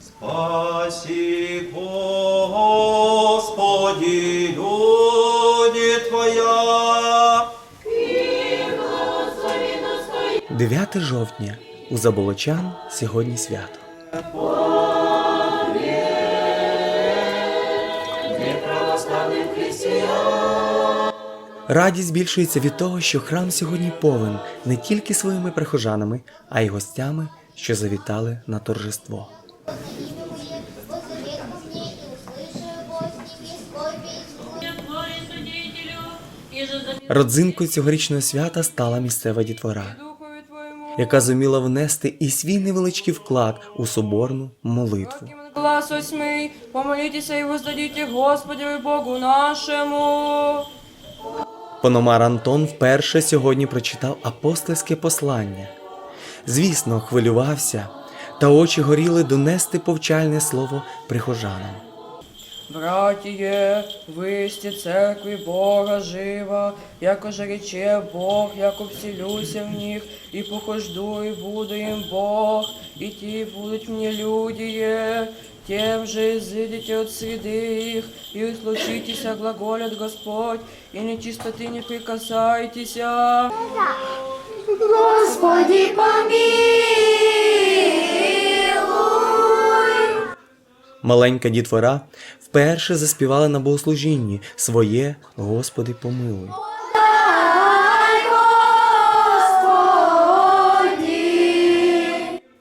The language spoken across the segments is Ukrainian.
Спаси, Господи, люди Твоя. 9 жовтня у Заболочан сьогодні свято. Радість збільшується від того, що храм сьогодні повен не тільки своїми прихожанами, а й гостями, що завітали на торжество. Родзинкою цьогорічного свята стала місцева дітвора, яка зуміла внести і свій невеличкий вклад у соборну молитву. Глаз восьмий, помолитесь и воздадите Господу Богу нашему. Пономар Антон вперше сьогодні прочитав апостольське послання. Звісно, хвилювався, та очі горіли донести повчальне слово прихожанам. Братіє, висті церкви Бога жива, яко же рече Бог, яко вселюся в них, і похожду, і буду їм Бог, і ті будуть мені людіє, тем же зидите от среды их, и случитеся, глаголят Господь, и нечистоты не прикасайтеся. Господи, помилуй. Маленька дітвора вперше заспівала на богослужінні своє Господи помилуй.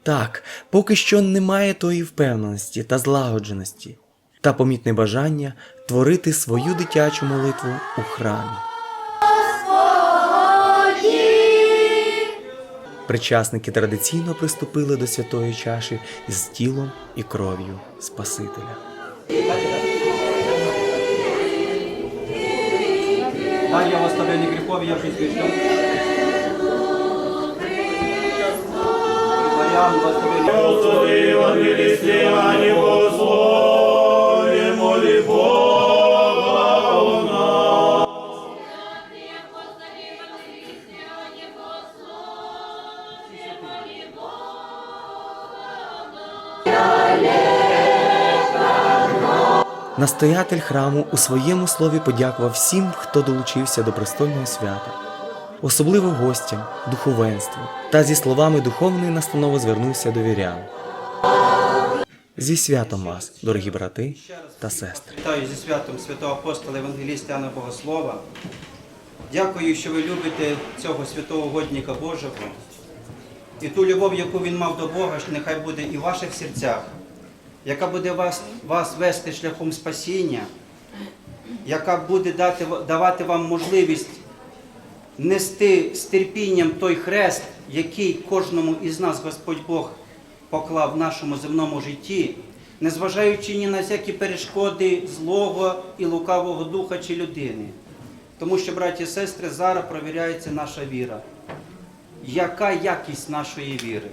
Так, поки що немає тої впевненості та злагодженості, та помітне бажання творити свою дитячу молитву у храмі. Причасники традиційно приступили до святої чаші з тілом і кров'ю Спасителя. Дай я оставлені гріхові, я вже звісно. Маріан, благословені. Настоятель храму у своєму слові подякував всім, хто долучився до престольного свята, особливо гостям, духовенству, та зі словами духовної настанови звернувся до вірян. Зі святом вас, дорогі брати та сестри. Вітаю зі святом святого апостола Євангеліста Яна Богослова. Дякую, що ви любите цього святого годника Божого. І ту любов, яку він мав до Бога, що нехай буде і в ваших серцях, яка буде вас, вас вести шляхом спасіння, яка буде дати, давати вам можливість нести з терпінням той хрест, який кожному із нас Господь Бог поклав в нашому земному житті, незважаючи ні на всякі перешкоди злого і лукавого духа чи людини. Тому що, браті і сестри, зараз провіряється наша віра. Яка якість нашої віри?